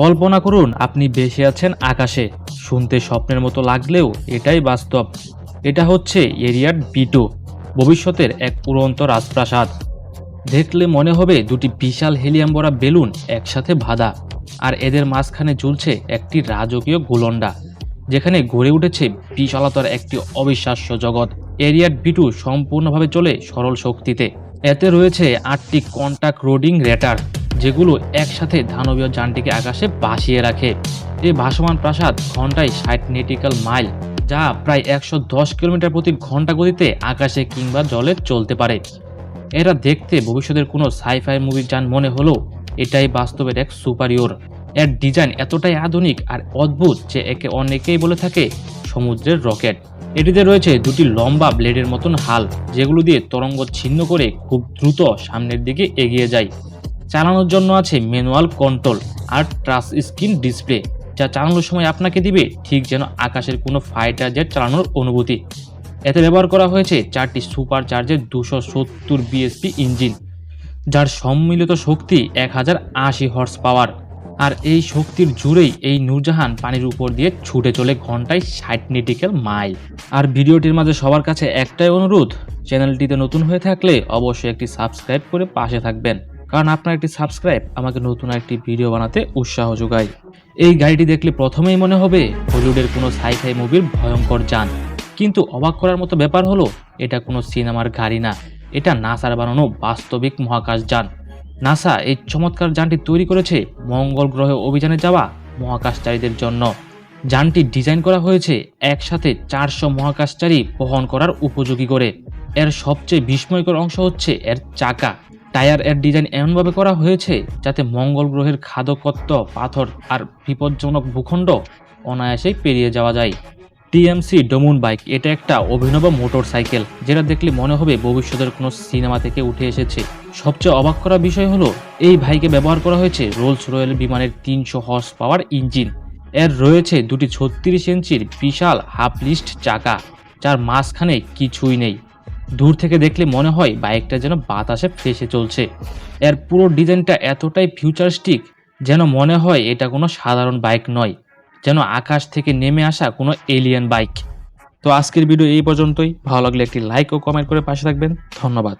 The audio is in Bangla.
কল্পনা করুন, আপনি বেসে আছেন আকাশে। শুনতে স্বপ্নের মতো লাগলেও এটাই বাস্তব। এটা হচ্ছে এরিয়ার বিটো, ভবিষ্যতের এক উড়ন্ত রাজপ্রাসাদ। দেখলে মনে হবে দুটি বিশাল হেলিয়াম ভরা বেলুন একসাথে বাঁধা আর এদের মাঝখানে ঝুলছে একটি রাজকীয় গোলন্ডা, যেখানে গড়ে উঠেছে বিশালতার একটি অবিশ্বাস্য জগৎ। এরিয়ার বিটু সম্পূর্ণভাবে চলে সরল শক্তিতে। এতে রয়েছে আটটি কন্টাক্ট রোডিং রেটার। যেগুলো একসাথে দানবীয় যানটিকে আকাশে ভাসিয়ে রাখে। এই ভাসমান প্রাসাদ ঘন্টায় ষাট নেটিক্যাল মাইল যা প্রায় একশো দশ কিলোমিটার প্রতি ঘণ্টা গতিতে আকাশে কিংবা জলে চলতে পারে। এরা দেখতে ভবিষ্যতের কোনো সাইফাই মুভির যান মনে হলেও এটাই বাস্তবের এক সুপারিয়র এর ডিজাইন এতটাই আধুনিক আর অদ্ভুত যে একে অনেকেই বলে থাকে সমুদ্রের রকেট এটিতে রয়েছে দুটি লম্বা ব্লেডের মতন হাল, যেগুলো দিয়ে তরঙ্গ ছিন্ন করে খুব দ্রুত সামনের দিকে এগিয়ে যায়। চালানোর জন্য আছে ম্যানুয়াল কন্ট্রোল আর ট্রাস স্ক্রিন ডিসপ্লে, যা চালানোর সময় আপনাকে দিবে ঠিক যেন আকাশের কোনো ফাইটার জেট চালানোর অনুভূতি। এতে ব্যবহার করা হয়েছে চারটি সুপার চার্জের দুশো সত্তর বিএসপি ইঞ্জিন, যার সম্মিলিত শক্তি এক হাজার আশি হর্স পাওয়ার আর এই শক্তির জুড়েই এই নূরজাহান পানির উপর দিয়ে ছুটে চলে ঘন্টায় ষাট নেটিক্যাল মাইল আর ভিডিওটির মাঝে সবার কাছে একটাই অনুরোধ, চ্যানেলটিতে নতুন হয়ে থাকলে অবশ্যই একটি সাবস্ক্রাইব করে পাশে থাকবেন। কারণ আপনার একটি সাবস্ক্রাইব আমাকে নতুন একটি ভিডিও বানাতে উৎসাহ যোগায়। এই গাড়িটি দেখলে প্রথমেই মনে হবে হলিউডের কোনো সাইফাই মুভির ভয়ঙ্কর যান। কিন্তু অবাক করার মতো ব্যাপার হলো, এটা কোনো সিনেমার গাড়ি না। এটা নাসার বানানো বাস্তবিক মহাকাশ যান। নাসা এই চমৎকার যানটি তৈরি করেছে মঙ্গল গ্রহে অভিযানে যাওয়া মহাকাশচারীদের জন্য। যানটি ডিজাইন করা হয়েছে একসাথে চারশো মহাকাশচারী বহন করার উপযোগী করে। এর সবচেয়ে বিস্ময়কর অংশ হচ্ছে এর চাকা। টায়ার এর ডিজাইন এমনভাবে করা হয়েছে যাতে মঙ্গল গ্রহের খাদকত্ব, পাথর আর বিপজ্জনক ভূখণ্ড অনায়াসেই পেরিয়ে যাওয়া যায়। টিএমসি ডোমুন বাইক, এটা একটা অভিনব মোটর সাইকেল যেটা দেখলে মনে হবে ভবিষ্যতের কোনো সিনেমা থেকে উঠে এসেছে। সবচেয়ে অবাক করা বিষয় হলো, এই বাইকে ব্যবহার করা হয়েছে রোলস রয়েল বিমানের তিনশো হর্স পাওয়ার ইঞ্জিন। এর রয়েছে দুটি ছত্রিশ ইঞ্চির বিশাল হাফ লিস্ট চাকা, যার মাঝখানে কিছুই নেই। দূর থেকে দেখলে মনে হয় বাইকটা যেন বাতাসে ফেসে চলছে। এর পুরো ডিজাইনটা এতটাই ফিউচারিস্টিক যেন মনে হয় এটা কোনো সাধারণ বাইক নয়, যেন আকাশ থেকে নেমে আসা কোনো এলিয়ান বাইক। তো আজকের ভিডিও এই পর্যন্তই। ভালো লাগলে একটি লাইক ও কমেন্ট করে পাশে থাকবেন। ধন্যবাদ।